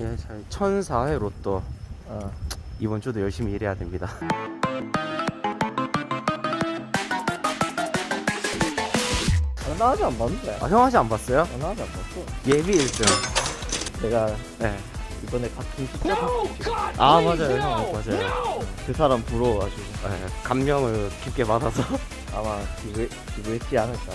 예, 잘 1004회 로또 어. 이번 주도 열심히 일해야 됩니다. 나 아직 안 봤는데. 아, 형 아직 안 봤어요? 아, 나 아직 안 봤어. 예비 1등. 내가 네. 이번에 같은 숫자 아, 맞아요. 형, 맞아요. 그 사람 부러워가지고 네, 감명을 깊게 받아서. 아마 기부, 기부했지 않을까.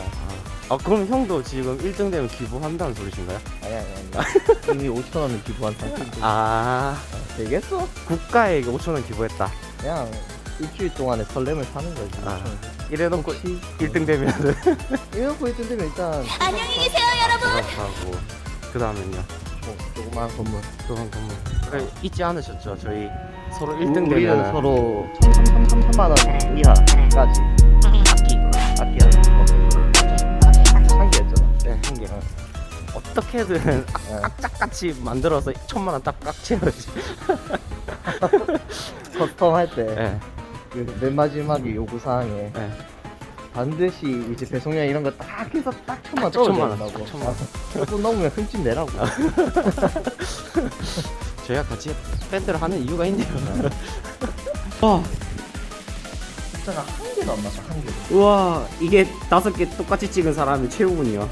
아, 그럼 형도 지금 1등 되면 기부한다는 소리신가요? 아니, 아니, 아니. 이미 5천 원을 기부한 상태인데. 아, 되겠어? 국가에게 5천원 기부했다. 그냥 일주일 동안의 설렘을 사는 거지. 아. 5,000원. 이래놓고 혹시 1등 되면은. 이래놓고 1등 되면 일단 안녕히 계세요, 여러분. 하고 그 다음엔요. 조, 조그마한 건물. 조금 건물. 그래, 잊지 않으셨죠? 저희 서로 1등 우리는 되면 서로 3,300만 원 이하 어떻게든 예. 악착같이 만들어서 천만 원 딱 깍채야지. 커스텀 할때 네, 그맨 마지막에 요구 사항에 네. 반드시 이제 배송량 이런 거 딱 해서 딱 천만 딱 천만 원. 딱 천만 원. 또 넘으면 흠집 내라고. 저희가 같이 밴드를 하는 이유가 있네요. 와, 숫자가 한 개도 안 맞아 한 개. 우와, 이게 다섯 개 똑같이 찍은 사람이 최우군이요.